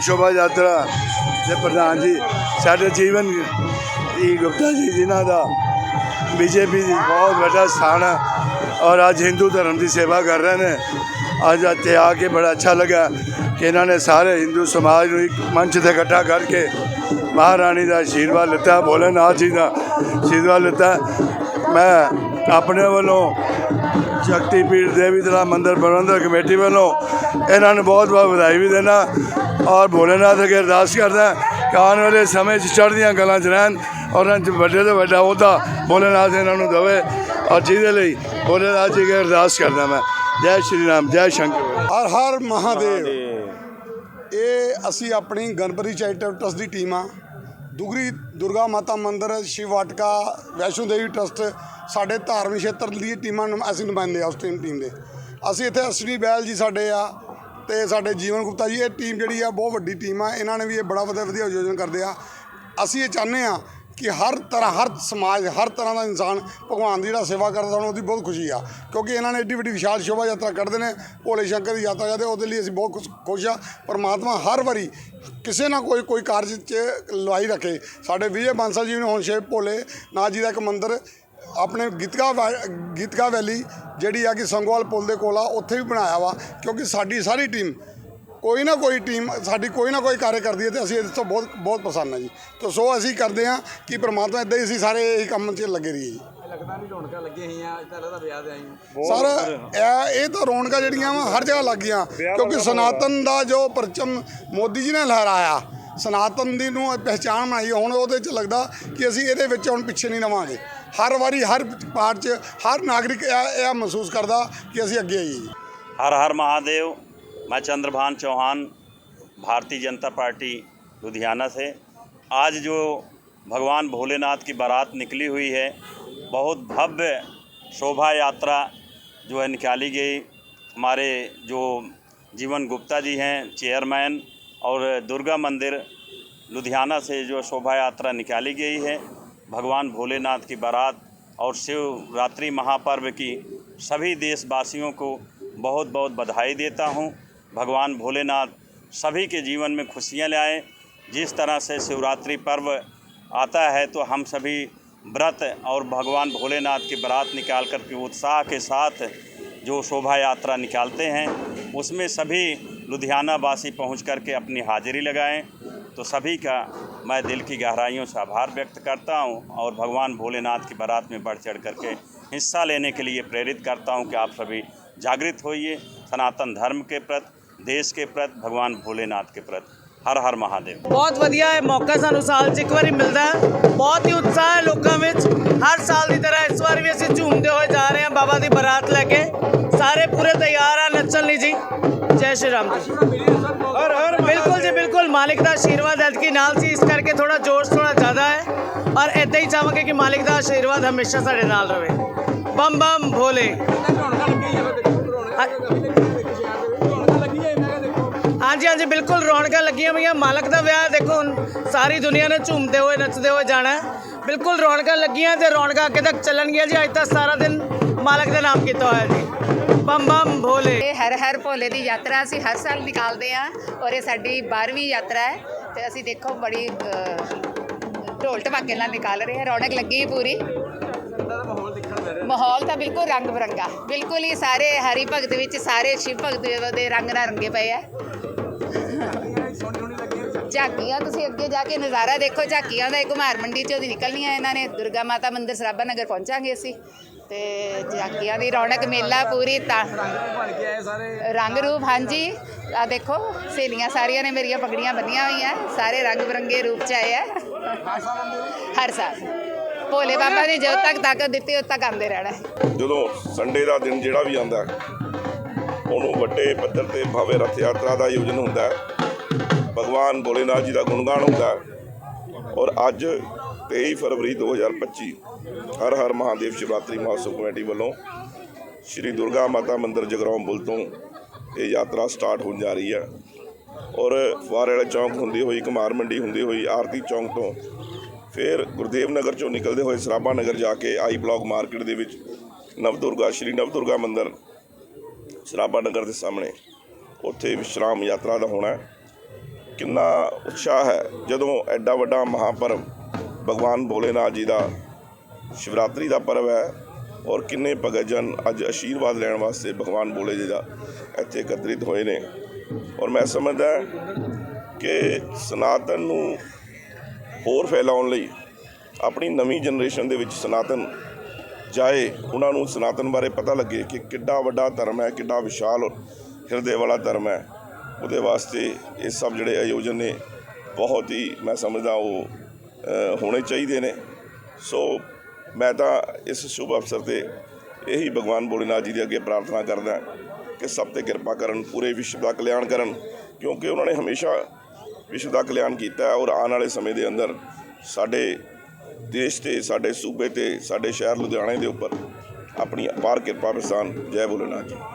ਸ਼ੋਭਾ ਯਾਤਰਾ ਦੇ ਪ੍ਰਧਾਨ ਜੀ, ਸਾਡੇ ਜੀਵਨ ਜੀ ਗੁਪਤਾ ਜੀ, ਜਿਨ੍ਹਾਂ ਦਾ ਬੀਜੇਪੀ ਦੀ ਬਹੁਤ ਵੱਡਾ ਸਥਾਨ ਹੈ ਔਰ ਅੱਜ ਹਿੰਦੂ ਧਰਮ ਦੀ ਸੇਵਾ ਕਰ ਰਹੇ ਨੇ। ਅੱਜ ਇੱਥੇ ਆ ਕੇ ਬੜਾ ਅੱਛਾ ਲੱਗਾ ਕਿ ਇਹਨਾਂ ਨੇ ਸਾਰੇ ਹਿੰਦੂ ਸਮਾਜ ਨੂੰ ਇੱਕ ਮੰਚ ਤੇ ਇਕੱਠਾ ਕਰਕੇ ਮਹਾਰਾਣੀ ਦਾ ਆਸ਼ੀਰਵਾਦ ਲਿੱਤਾ, ਭੋਲੇਨਾਥ ਜੀ ਦਾ ਆਸ਼ੀਰਵਾਦ ਲਿੱਤਾ। ਮੈਂ ਆਪਣੇ ਵੱਲੋਂ ਸ਼ਕਤੀਪੀਠ ਦੇਵੀ ਤਲਾ ਮੰਦਿਰ ਪ੍ਰਬੰਧਕ ਕਮੇਟੀ ਵੱਲੋਂ ਇਹਨਾਂ ਨੂੰ ਬਹੁਤ ਬਹੁਤ ਵਧਾਈ ਵੀ ਦੇਣਾ। ਔਰ ਭੋਲੇਨਾਥ ਅੱਗੇ ਅਰਦਾਸ ਕਰਦਾ ਕਿ ਆਉਣ ਵਾਲੇ ਸਮੇਂ 'ਚ ਚੜ੍ਹਦੀਆਂ ਕਲਾਂ 'ਚ ਰਹਿਣ ਔਰ ਇਹਨਾਂ 'ਚ ਵੱਡੇ ਤੋਂ ਵੱਡਾ ਅਹੁਦਾ ਭੋਲੇਨਾਥ ਇਹਨਾਂ ਨੂੰ ਦੇਵੇ ਔਰ ਜਿਹਦੇ ਲਈ ਭੋਲੇਨਾਥ ਜੀ ਅੱਗੇ ਅਰਦਾਸ ਕਰਦਾ ਮੈਂ। ਜੈ ਸ਼੍ਰੀ ਰਾਮ ਜੈ ਸ਼ੰਕਰ। ਹਰ ਹਰ ਮਹਾਦੇਵ। ਇਹ ਅਸੀਂ ਆਪਣੀ ਗਣਪਤੀ ਚੈਰੀਟੇਬਲ ਟਰਸਟ ਦੀ ਟੀਮ ਆ। ਦੁਗਰੀ ਦੁਰਗਾ ਮਾਤਾ ਮੰਦਿਰ ਸ਼ਿਵ ਵਾਟਕਾ ਵੈਸ਼ਨੋ ਦੇਵੀ ਟਰਸਟ ਸਾਡੇ ਧਾਰਮਿਕ ਖੇਤਰ ਦੀ ਟੀਮਾਂ ਨੂੰ ਅਸੀਂ ਨੁਮਾਇੰਦੇ ਆ ਉਸ ਟੀਮ ਟੀਮ ਦੇ। ਅਸੀਂ ਇੱਥੇ ਅਸ਼ਵਨੀ ਬੈਲ ਜੀ ਸਾਡੇ ਆ। ਤੇ ਸਾਡੇ ਜੀਵਨ ਗੁਪਤਾ ਜੀ, ਇਹ ਟੀਮ ਜਿਹੜੀ ਆ, ਬਹੁਤ ਵੱਡੀ ਟੀਮ ਆ। ਇਹਨਾਂ ਨੇ ਵੀ ਇਹ ਬੜਾ ਵਧੀਆ ਵਧੀਆ ਆਯੋਜਨ ਕਰਦੇ ਆ। ਅਸੀਂ ਇਹ ਚਾਹੁੰਦੇ ਆ ਕਿ ਹਰ ਤਰ੍ਹਾਂ, ਹਰ ਸਮਾਜ, ਹਰ ਤਰ੍ਹਾਂ ਦਾ ਇਨਸਾਨ ਭਗਵਾਨ ਦੀ ਜਿਹੜਾ ਸੇਵਾ ਕਰਦਾ, ਸਾਨੂੰ ਉਹਦੀ ਬਹੁਤ ਖੁਸ਼ੀ ਆ। ਕਿਉਂਕਿ ਇਹਨਾਂ ਨੇ ਏਡੀ ਵੱਡੀ ਵਿਸ਼ਾਲ ਸ਼ੋਭਾ ਯਾਤਰਾ ਕੱਢਦੇ ਨੇ, ਭੋਲੇ ਸ਼ੰਕਰ ਦੀ ਯਾਤਰਾ ਕਰਦੇ, ਉਹਦੇ ਲਈ ਅਸੀਂ ਬਹੁਤ ਖੁਸ਼- ਖੁਸ਼ ਆ। ਪਰਮਾਤਮਾ ਹਰ ਵਾਰੀ ਕਿਸੇ ਨਾ ਕੋਈ ਕੋਈ ਕਾਰਜ 'ਚ ਲਵਾਈ ਰੱਖੇ। ਸਾਡੇ ਵਿਜੇ ਬਾਂਸਲ ਜੀ ਨੇ ਹੁਣ ਸ਼ੇਵ ਭੋਲੇ, ਨਾਥ ਜੀ ਦਾ ਇੱਕ ਮੰਦਿਰ ਆਪਣੇ ਗੀਤਕਾ ਵੈ- ਗੀਤਕਾ ਵੈਲੀ ਜਿਹੜੀ ਆ ਕਿ ਸੰਗੋਵਾਲ ਪੁਲ ਦੇ ਕੋਲ ਆ ਉੱਥੇ ਵੀ ਬਣਾਇਆ ਵਾ ਕਿਉਂਕਿ ਸਾਡੀ ਸਾਰੀ ਟੀਮ ਕੋਈ ਨਾ ਕੋਈ ਟੀਮ ਸਾਡੀ ਕੋਈ ਨਾ ਕੋਈ ਕਾਰਜ ਕਰਦੀ ਹੈ ਤੇ ਅਸੀਂ ਇਸ ਤੋਂ ਬਹੁਤ ਬਹੁਤ ਪਸੰਦ ਹਾਂ ਜੀ। ਤੇ ਸੋ ਅਸੀਂ ਕਰਦੇ ਹਾਂ ਕਿ ਪ੍ਰਮਾਤਮਾ ਇਦਾਂ ਹੀ ਅਸੀਂ ਸਾਰੇ ਇਹ ਕੰਮ 'ਚ ਲੱਗੇ ਰਹੀਏ ਜੀ। ਲੱਗਦਾ ਨਹੀਂ ਰੌਣਕਾਂ ਲੱਗੀਆਂ ਹੋਈਆਂ ਵਿਆਹ ਆਈ ਸਰ ਇਹ ਇਹ ਤਾਂ ਰੌਣਕਾਂ ਜਿਹੜੀਆਂ ਵਾ ਹਰ ਜਗ੍ਹਾ ਲੱਗ ਗਈਆਂ ਕਿਉਂਕਿ ਸਨਾਤਨ ਦਾ ਜੋ ਪਰਚਮ ਮੋਦੀ ਜੀ ਨੇ ਲਹਿਰਾਇਆ ਸਨਾਤਨ ਦੀ ਨੂੰ ਪਹਿਚਾਣ ਬਣਾਈ ਹੁਣ ਉਹਦੇ 'ਚ ਲੱਗਦਾ ਕਿ ਅਸੀਂ ਇਹਦੇ ਵਿੱਚ ਹੁਣ ਪਿੱਛੇ ਨਹੀਂ ਰਵਾਂਗੇ। ਹਰ ਵਾਰੀ ਹਰ ਪਾਰਟ 'ਚ ਹਰ ਨਾਗਰਿਕ ਇਹ ਇਹ ਮਹਿਸੂਸ ਕਰਦਾ ਕਿ ਅਸੀਂ ਅੱਗੇ ਆਈਏ ਜੀ हर हर महादेव मैं चंद्रभान चौहान भारतीय जनता पार्टी लुधियाना से आज जो भगवान भोलेनाथ की बारात निकली हुई है बहुत भव्य शोभा यात्रा जो है निकाली गई हमारे जो जीवन गुप्ता जी हैं चेयरमैन और दुर्गा मंदिर लुधियाना से जो शोभा यात्रा निकाली गई है भगवान भोलेनाथ की बारात और शिवरात्रि महापर्व की सभी देशवासियों को बहुत बहुत बधाई देता हूँ। भगवान भोलेनाथ सभी के जीवन में खुशियाँ लाएँ। जिस तरह से शिवरात्रि पर्व आता है तो हम सभी व्रत और भगवान भोलेनाथ की बारात निकाल कर के उत्साह के साथ जो शोभा यात्रा निकालते हैं, उसमें सभी लुधियाना वासी पहुँच कर के अपनी हाजिरी लगाएँ। तो सभी का मैं दिल की गहराइयों से आभार व्यक्त करता हूं और भगवान भोलेनाथ की बारात में बढ़ चढ़ करके हिस्सा लेने के लिए प्रेरित करता हूं कि आप सभी जागृत होइए सनातन धर्म के प्रति देश के प्रति भगवान भोलेनाथ के प्रति हर हर महादेव ਬਹੁਤ ਵਧੀਆ ਹੈ ਮੌਕਾ ਸਾਨੂੰ ਸਾਲ 'ਚ ਇੱਕ ਵਾਰੀ ਮਿਲਦਾ ਹੈ ਬਹੁਤ ਹੀ ਉਤਸ਼ਾਹ ਹੈ ਲੋਕਾਂ ਵਿੱਚ ਹਰ ਸਾਲ ਦੀ ਤਰ੍ਹਾਂ ਇਸ ਵਾਰ ਵੀ ਅਸੀਂ ਝੂਮਦੇ ਹੋਏ ਜਾ ਰਹੇ ਹਾਂ ਬਾਬਾ ਦੀ ਬਰਾਤ ਲੈ ਕੇ ਸਾਰੇ ਪੂਰੇ ਤਿਆਰ ਆ ਨੱਚਣ ਲਈ ਜੀ ਜੈ ਸ਼੍ਰੀ ਰਾਮ ਜੀ ਹਰ ਹਰ ਬਿਲਕੁਲ ਜੀ ਬਿਲਕੁਲ ਮਾਲਿਕ ਦਾ ਆਸ਼ੀਰਵਾਦ ਐਤਕੀ ਨਾਲ ਸੀ ਇਸ ਕਰਕੇ ਥੋੜਾ ਜੋਸ਼ ਥੋੜਾ ਜ਼ਿਆਦਾ ਹੈ ਔਰ ਇਦਾਂ ਹੀ ਚਾਹਾਂਗੇ ਕਿ ਮਾਲਿਕ ਦਾ ਆਸ਼ੀਰਵਾਦ ਹਮੇਸ਼ਾ ਸਾਡੇ ਨਾਲ ਰਹੇ ਬੰਮ ਬੰਮ ਭੋਲੇ ਰੌਣਕਾਂ ਲੱਗੀਆਂ ਹੋਈਆਂ ਦੇਖੋ ਰੌਣਕਾਂ ਦੇਖੋ ਦੇਖੋ ਸ਼ਹਿਰ ਦੇ ਵਿੱਚ ਰੌਣਕਾਂ ਲੱਗੀਆਂ ਹੋਈਆਂ ਮੈਂ ਕਿਹਾ ਦੇਖੋ ਹਾਂਜੀ ਹਾਂਜੀ ਬਿਲਕੁਲ ਰੌਣਕਾਂ ਲੱਗੀਆਂ ਹੋਈਆਂ ਮਾਲਕ ਦਾ ਵਿਆਹ ਹੈ, ਦੇਖੋ ਹੁਣ ਸਾਰੀ ਦੁਨੀਆ ਨੇ ਝੂਮਦੇ ਹੋਏ ਨੱਚਦੇ ਹੋਏ ਜਾਣਾ ਹੈ। ਬਿਲਕੁਲ ਰੌਣਕਾਂ ਲੱਗੀਆਂ ਤੇ ਰੌਣਕਾਂ ਅੱਗੇ ਤੱਕ ਚੱਲਣਗੀਆਂ ਜੀ ਅੱਜ ਤਾਂ ਸਾਰਾ ਦਿਨ ਮਾਲਕ ਦੇ ਨਾਮ ਕੀਤਾ ਹੋਇਆ ਜੀ ਬੰਮ ਬੰਮ ਭੋਲੇ ਇਹ ਹਰ ਹਰ ਭੋਲੇ ਦੀ ਯਾਤਰਾ ਅਸੀਂ ਹਰ ਸਾਲ ਨਿਕਾਲਦੇ ਆ ਔਰ ਇਹ ਸਾਡੀ 12ਵੀਂ ਯਾਤਰਾ ਹੈ। ਤੇ ਅਸੀਂ ਦੇਖੋ ਬੜੀ ਅ, ਢੋਲ ਢਮਾਕੇ ਨਾਲ ਨਿਕਾਲ ਰਹੇ ਹਾਂ ਰੌਣਕ ਲੱਗੀ ਹੈ ਪੂਰੀ। ਮਾਹੌਲ ਤਾਂ ਬਿਲਕੁਲ ਰੰਗ ਬਰੰਗਾ ਬਿਲਕੁਲ ਹੀ ਸਾਰੇ ਹਰੀ ਭਗਤ ਵਿੱਚ ਸਾਰੇ ਸ਼ਿਵ ਭਗਤ ਦੇ ਰੰਗ ਨਾਲ ਰੰਗੇ ਪਏ ਆ। ਝਾਕੀਆਂ ਤੁਸੀਂ ਅੱਗੇ ਜਾ ਕੇ ਨਜ਼ਾਰਾ ਦੇਖੋ ਝਾਕੀਆਂ ਦਾ ਇਹ ਘੁਮਾਰ ਮੰਡੀ ਚੋਂ ਦੀ ਨਿਕਲਣੀਆਂ ਇਹਨਾਂ ਨੇ ਦੁਰਗਾ ਮਾਤਾ ਮੰਦਿਰ ਸਰਾਭਾ ਨਗਰ ਪਹੁੰਚਾਂਗੇ ਅਸੀਂ। ਤੇ ਝਾਕੀਆਂ ਦੀ ਰੌਣਕ ਮੇਲਾ ਪੂਰੀ ਤਾਂ ਬਣ ਕੇ ਆਏ ਸਾਰੇ ਰੰਗ ਰੂਪ ਹਾਂਜੀ। ਆ ਦੇਖੋ ਸਹੇਲੀਆਂ ਸਾਰੀਆਂ ਨੇ ਮੇਰੀਆਂ ਪਗੜੀਆਂ ਬੰਨੀਆਂ ਹੋਈਆਂ। ਸਾਰੇ ਰੰਗ ਬਰੰਗੇ ਰੂਪ ਚ ਆਏ ਆ। ਹਰ ਸਾਲ। ਭੋਲੇ ਬਾਬਾ ਨੇ ਜਦੋਂ ਤੱਕ ਤਾਕਤ ਦਿੱਤੀ ਉਦੋਂ ਤੱਕ ਆਉਂਦੇ ਰਹਿਣਾ। ਹੈ ਜਦੋਂ ਸੰਡੇ ਦਾ ਦਿਨ ਜਿਹੜਾ ਵੀ ਆਉਂਦਾ ਹੈ, ਉਹਨੂੰ ਵੱਡੇ ਪੱਧਰ ਤੇ ਭਾਵੇਂ ਰਥ ਯਾਤਰਾ ਦਾ ਆਯੋਜਨ ਹੁੰਦਾ ਹੈ ਭਗਵਾਨ ਭੋਲੇਨਾਥ ਜੀ ਦਾ ਗੁਣਗਾਨ ਹੁੰਦਾ ਹੈ ਔਰ ਅੱਜ 23 ਫਰਵਰੀ 2025 ਹਰ ਹਰ ਮਹਾਦੇਵ ਸ਼ਿਵਰਾਤਰੀ ਮਹਾਸਵ ਕਮੇਟੀ ਵੱਲੋਂ ਸ਼੍ਰੀ ਦੁਰਗਾ ਮਾਤਾ ਮੰਦਿਰ ਜਗਰਾਉਂ ਪੁਲ ਤੋਂ ਇਹ ਯਾਤਰਾ ਸਟਾਰਟ ਹੋਣ ਜਾ ਰਹੀ ਹੈ। ਔਰ ਫੁਆਰੇ ਵਾਲੇ ਚੌਂਕ ਹੁੰਦੀ ਹੋਈ, ਕੁਮਾਰ ਮੰਡੀ ਹੁੰਦੀ ਹੋਈ, ਆਰਤੀ ਚੌਂਕ ਤੋਂ ਫਿਰ ਗੁਰਦੇਵ ਨਗਰ ਚੋਂ ਨਿਕਲਦੇ ਹੋਏ ਸਰਾਭਾ ਨਗਰ ਜਾ ਕੇ ਆਈ ਬਲਾਕ ਮਾਰਕੀਟ ਦੇ ਵਿੱਚ ਨਵਦੁਰਗਾ, ਸ਼੍ਰੀ ਨਵਦੁਰਗਾ ਮੰਦਿਰ ਸਰਾਭਾ ਨਗਰ ਦੇ ਸਾਹਮਣੇ ਉੱਥੇ ਵਿਸ਼ਰਾਮ ਯਾਤਰਾ ਦਾ ਹੋਣਾ ਕਿੰਨਾ ਉਤਸ਼ਾਹ ਹੈ। ਜਦੋਂ ਐਡਾ ਵੱਡਾ ਮਹਾਪਰਵ ਭਗਵਾਨ ਭੋਲੇਨਾਥ ਜੀ ਦਾ ਸ਼ਿਵਰਾਤਰੀ ਦਾ ਪਰਵ ਹੈ ਔਰ ਕਿੰਨੇ ਭਗਤ ਜਨ ਅੱਜ ਆਸ਼ੀਰਵਾਦ ਲੈਣ ਵਾਸਤੇ ਭਗਵਾਨ ਬੋਲੇ ਜੀ ਦਾ ਇੱਥੇ ਇਕੱਤਰਿਤ ਹੋਏ ਨੇ। ਔਰ ਮੈਂ ਸਮਝਦਾ ਕਿ ਸਨਾਤਨ ਨੂੰ ਹੋਰ ਫੈਲਾਉਣ ਲਈ ਆਪਣੀ ਨਵੀਂ ਜਨਰੇਸ਼ਨ ਦੇ ਵਿੱਚ ਸਨਾਤਨ ਜਾਏ, ਉਹਨਾਂ ਨੂੰ ਸਨਾਤਨ ਬਾਰੇ ਪਤਾ ਲੱਗੇ ਕਿ ਕਿੱਡਾ ਵੱਡਾ ਧਰਮ ਹੈ, ਕਿੱਡਾ ਵਿਸ਼ਾਲ ਹਿਰਦੇ ਵਾਲਾ ਧਰਮ ਹੈ। ਉਹਦੇ ਵਾਸਤੇ ਇਹ ਸਭ ਜਿਹੜੇ ਆਯੋਜਨ ਨੇ ਬਹੁਤ ਹੀ ਮੈਂ ਸਮਝਦਾ ਉਹ ਹੋਣੇ ਚਾਹੀਦੇ ਨੇ। ਸੋ ਮੈਂ ਤਾਂ ਇਸ ਸ਼ੁਭ ਅਵਸਰ ਤੇ ਇਹੀ ਭਗਵਾਨ ਭੋਲੇਨਾਥ ਜੀ ਦੇ ਅੱਗੇ ਪ੍ਰਾਰਥਨਾ ਕਰਦਾ ਕਿ ਸਭ ਤੇ ਕਿਰਪਾ ਕਰਨ, ਪੂਰੇ ਵਿਸ਼ਵ ਦਾ ਕਲਿਆਣ ਕਰਨ, ਕਿਉਂਕਿ ਉਹਨਾਂ ਨੇ ਹਮੇਸ਼ਾ ਵਿਸ਼ਵ ਦਾ ਕਲਿਆਣ ਕੀਤਾ ਔਰ ਆਉਣ ਵਾਲੇ ਸਮੇਂ ਦੇ ਅੰਦਰ ਸਾਡੇ ਦੇਸ਼ ਤੇ, ਸਾਡੇ ਸੂਬੇ ਤੇ, ਸਾਡੇ ਸ਼ਹਿਰ ਲੁਧਿਆਣੇ ਦੇ ਉੱਪਰ ਆਪਣੀ ਅਪਾਰ ਕਿਰਪਾ ਪ੍ਰਸਾਨ ਜੈ ਭੋਲੇਨਾਥ ਜੀ।